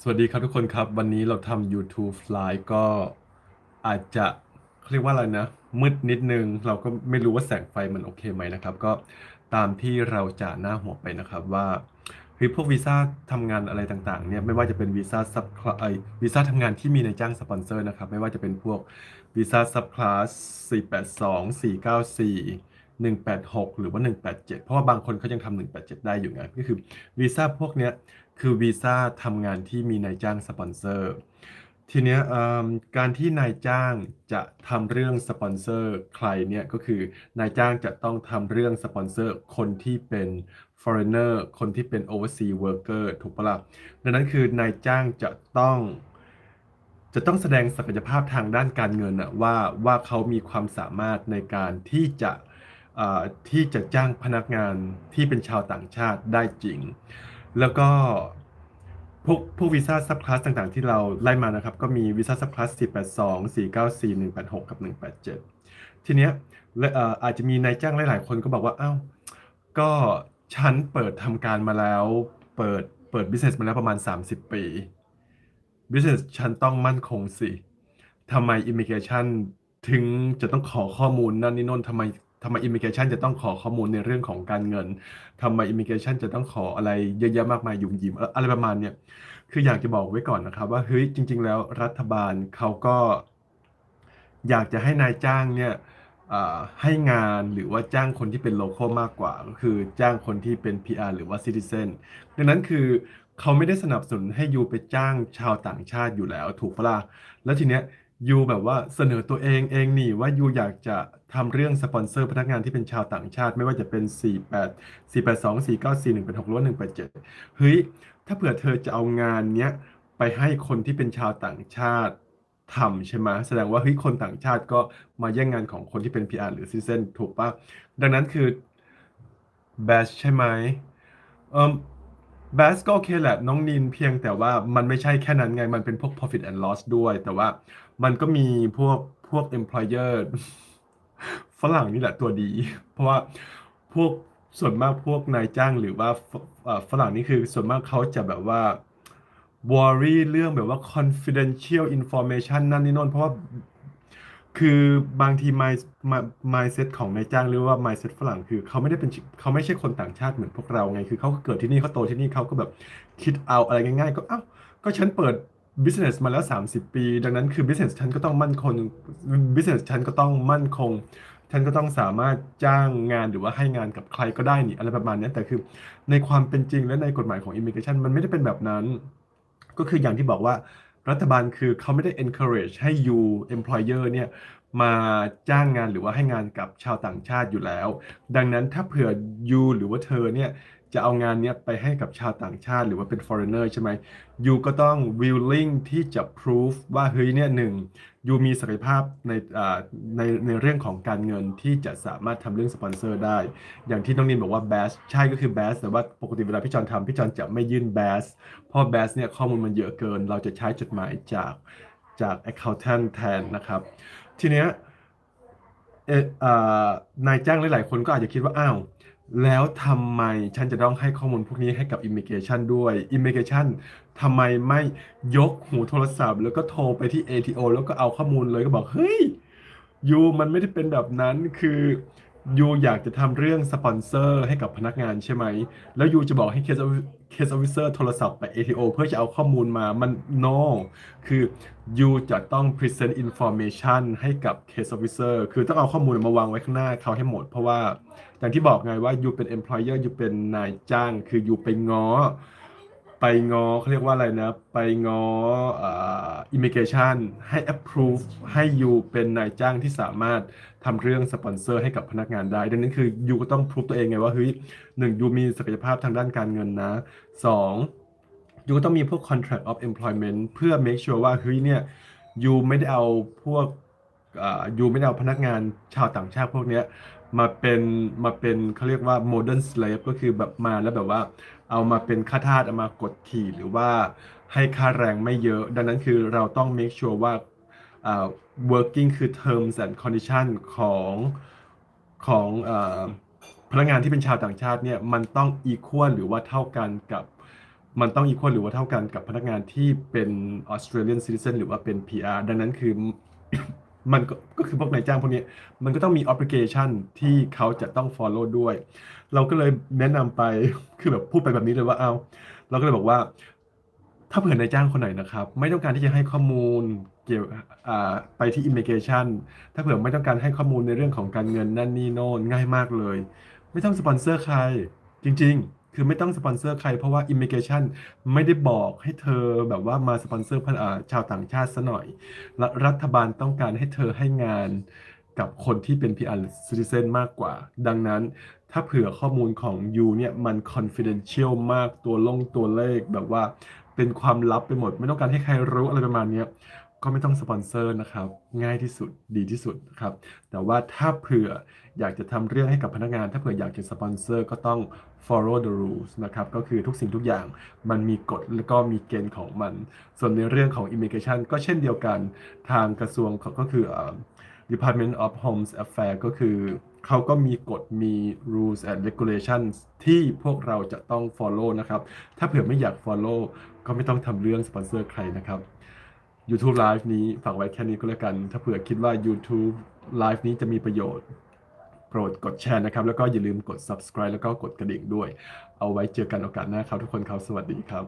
สวัสดีครับทุกคนครับ วันนี้เราทำ YouTube Live ก็อาจจะเขาเรียกว่าอะไรนะ มืดนิดนึง เราก็ไม่รู้ว่าแสงไฟมันโอเคไหมนะครับ ก็ตามที่เราจะหน้าหัวไปนะครับว่าเฮ้ยพวกวีซ่าทำงานอะไรต่างๆเนี่ยไม่ว่าจะเป็นวีซ่าซับไอวีซ่าทำงานที่มีในจ้างสปอนเซอร์นะครับ ไม่ว่าจะเป็นพวกวีซ่าซับคลาส482 494 186 หรือว่า 187 เพราะว่าบางคนเขายังทำ187 ได้อยู่ไงก็คือวีซ่าพวกเนี้ย คือวีซ่าทำงานที่มีนายจ้างสปอนเซอร์ ทีเนี้ยเอิ่มการที่นายจ้างจะทำเรื่องสปอนเซอร์ใครเนี่ยก็คือนายจ้างจะต้องทำเรื่องสปอนเซอร์คนที่เป็น foreigner คนที่เป็น overseas worker ถูกปะล่ะดังนั้นคือนายจ้างจะต้อง จะต้องแสดงศักยภาพทางด้านการเงินอะว่าว่าเขามีความสามารถในการที่จะเอ่อที่จะจ้างพนักงานที่เป็นชาวต่างชาติได้จริง แล้วก็พวกพวกวีซ่าซับคลาสต่างๆ ที่เราไล่มานะครับ ก็มีวีซ่าซับคลาส482 494 186 กับ 187 ทีเนี้ยและเอ่ออาจจะมีนายจ้างหลาย ๆ คนก็บอกว่าอ้าวก็ฉันเปิดทำการมาแล้ว เปิดเปิดบิสเนสมาแล้วประมาณ 30 ปีบิสเนสฉันต้องมั่นคงสิทำไมอิมิเกชันถึงจะต้องขอข้อมูลนั่นนี่น่นทำไม ทำไมอิมิเกชันจะต้องขอข้อมูลในเรื่องของการเงินทำไมอิมิเกชันจะต้องขออะไรเยอะแยะมากมายยุ่งยิมอะอะไรประมาณเนี้ยคืออยากจะบอกไว้ก่อนนะครับ ว่าเฮ้ยจริง ๆ แล้วรัฐบาลเขาก็ อยากจะให้นายจ้างเนี่ยให้งานหรือว่าจ้างคนที่เป็นโลคอลมากกว่า ก็คือจ้างคนที่เป็น PR หรือว่าซิติเซนดังนั้นคือเขาไม่ได้สนับสนุนให้ยูไปจ้างชาวต่างชาติอยู่แล้วถูกปะล่ะแล้วทีเนี้ย ยูแบบว่าเสนอตัวเองเองนี่ว่ายูอยากจะทำเรื่องสปอนเซอร์พนักงานที่เป็นชาวต่างชาติ ไม่ว่าจะเป็น 48 482 494 186หรือว่า187 เฮ้ย ถ้าเผื่อเธอจะเอางานเนี้ยไปให้คนที่เป็นชาวต่างชาติทำใช่ไหมแสดงว่าเฮ้ยคนต่างชาติก็มาแย่งงานของคนที่เป็น PR หรือซิเซนถูกปะดังนั้นคือ แบชใช่ไหมเอ่อ บสก็โอเคแหละ น้องนินเพียงแต่ว่ามันไม่ใช่แค่นั้นไง มันเป็นพวก profit and loss ด้วย แต่ว่ามันก็มีพวกพวก employer ฝรั่งนี่แหละตัวดี เพราะว่าพวกส่วนมากพวกนายจ้างหรือว่าฝรั่งนี่คือส่วนมากเขาจะแบบว่า worry เรื่องแบบว่า confidential information นั่นนี่โน่นเพราะว่า คือบางที mind mindset ของนายจ้างหรือว่า mindset ฝรั่งคือเขาไม่ได้เป็นเขาไม่ใช่คนต่างชาติเหมือนพวกเราไง คือเขาเกิดที่นี่เขาโตที่นี่เขาก็แบบคิดเอาอะไรง่ายๆ ก็เอ้าก็ฉันเปิด business มาแล้ว 30 ปี ดังนั้นคือ business ฉันก็ต้องมั่นคง business ฉันก็ต้องมั่นคง ฉันก็ต้องสามารถจ้างงานหรือว่าให้งานกับใครก็ได้นี่อะไรประมาณนี้แต่คือในความเป็นจริงและในกฎหมายของ immigration มันไม่ได้เป็นแบบนั้น ก็คืออย่างที่บอกว่า รัฐบาลคือเขาไม่ได้ encourage ให้ you employer เนี่ยมาจ้างงานหรือว่าให้งานกับชาวต่างชาติอยู่แล้ว ดังนั้นถ้าเผื่อ you หรือว่าเธอเนี่ย จะเอางานเนี้ยไปให้กับชาวต่างชาติหรือว่าเป็น foreigner ใช่ไหม you ก็ต้อง willing ที่จะ prove ว่าเฮ้ยเนี่ยหนึ่งยูมีศักยภาพในในในเรื่องของการเงินที่จะสามารถทำเรื่องสปอนเซอร์ได้ อย่างที่น้องนินบอกว่าแบสใช่ก็คือแบสแต่ว่าปกติเวลาพี่จอนทำพี่จอนจะไม่ยื่นแบสเพราะแบสเนี่ยข้อมูลมันเยอะเกิน เราจะใช้จดหมายจากจาก accountant แทนนะครับ ทีเนี้ยเออนายจ้างหลาย ๆ คนก็อาจจะคิดว่า อ้าว แล้วทำไมฉันจะต้องให้ข้อมูลพวกนี้ให้กับ Immigration ด้วย Immigration ทำไมไม่ยกหูโทรศัพท์ แล้วก็โทรไปที่ ATO แล้วก็เอาข้อมูลเลยก็บอก เฮ้ยยูมันไม่ได้เป็นแบบนั้นคือ ยูอยากจะทำเรื่องสปอนเซอร์ให้กับพนักงานใช่ไหม แล้วยูจะบอกให้เคสเคสออฟิเซอร์โทรศัพท์ไป ATO เพื่อจะเอาข้อมูลมามัน no คือยูจะต้อง present information ให้กับ case officer คือต้องเอาข้อมูลมาวางไว้ข้างหน้าเขาให้หมด เพราะว่าอย่างที่บอกไงว่ายูเป็น employer ยูเป็นนายจ้าง คือยูไปง้อ ไปงอเขาเรียกว่าอะไรนะ ไปงออ่า immigration ให้ approve ให้ยูเป็นนายจ้างที่สามารถทำเรื่องสปอนเซอร์ให้กับพนักงานได้ ดังนั้นคือยูก็ต้องพิสูจตัวเองไงว่าเฮ้ยหนึ่งยูมีศักยภาพทางด้านการเงินนะสองยูก็ต้องมีพวก contract of employment เพื่อ make sure ว่าเฮ้ยเนี่ยยูไม่ได้เอาพวกอ่ายูไม่ได้เอาพนักงานชาวต่างชาติพวกเนี้ยมาเป็นมาเป็นเขาเรียกว่า modern slave ก็คือแบบมาแล้วแบบว่า เอามาเป็นค่าทาสเอามากดขี่หรือว่าให้ค่าแรงไม่เยอะ ดังนั้นคือเราต้อง make sure ว่า working คือ terms and condition ของของพนักงานที่เป็นชาวต่างชาติเนี่ยมันต้อง equal หรือว่าเท่ากันกับมันต้องอีควอลหรือว่าเท่ากันกับพนักงานที่เป็น Australian citizen หรือว่าเป็น PR ดังนั้นคือมันก็ก็คือพวกนายจ้างพวกนี้มันก็ต้องมี obligation ที่เขาจะต้อง follow ด้วย เราก็เลยแนะนำไปคือแบบพูดไปแบบนี้เลยว่าเอาเราก็เลยบอกว่า ถ้าเผื่อนายจ้างคนไหนนะครับ ไม่ต้องการที่จะให้ข้อมูลเกี่ยวไปที่ immigration ถ้าเผื่อไม่ต้องการให้ข้อมูลในเรื่องของการเงินนั่นนี่โน่นง่ายมากเลย ไม่ต้องสปอนเซอร์ใคร จริง ๆ คือไม่ต้องสปอนเซอร์ใครเพราะว่า immigration ไม่ได้บอกให้เธอแบบว่ามาสปอนเซอร์พนอ่าชาวต่างชาติซะหน่อย และรัฐบาลต้องการให้เธอให้งาน กับคนที่เป็น PR citizen มากกว่า ดังนั้นถ้าเผื่อข้อมูลของยูเนี่ยมัน confidential มากตัวลงตัวเลขแบบว่าเป็นความลับไปหมด ไม่ต้องการให้ใครรู้อะไรประมาณนี้ก็ไม่ต้องสปอนเซอร์นะครับ ง่ายที่สุดดีที่สุดครับ แต่ว่าถ้าเผื่ออยากจะทำเรื่องให้กับพนักงาน ถ้าเผื่ออยากจะสปอนเซอร์ก็ต้อง follow the rules นะครับ ก็คือทุกสิ่งทุกอย่างมันมีกฎแล้วก็มีเกณฑ์ของมัน ส่วนในเรื่องของ immigration ก็เช่นเดียวกันทางกระทรวงก็คืออ Department of Homes Affairs ก็คือ เขาก็มีกฎมี rules and regulations ที่พวกเราจะต้อง follow นะครับ ถ้าเผื่อไม่อยาก follow ก็ไม่ต้องทำเรื่องสปอนเซอร์ใครนะครับ YouTube Live นี้ฝากไว้แค่นี้ก็แล้วกัน ถ้าเผื่อคิดว่า YouTube Live นี้จะมีประโยชน์โปรดกดแชร์นะครับ แล้วก็อย่าลืมกด subscribe แล้วก็กดกระดิ่งด้วย เอาไว้เจอกันโอกาสหน้าครับทุกคนครับ สวัสดีครับ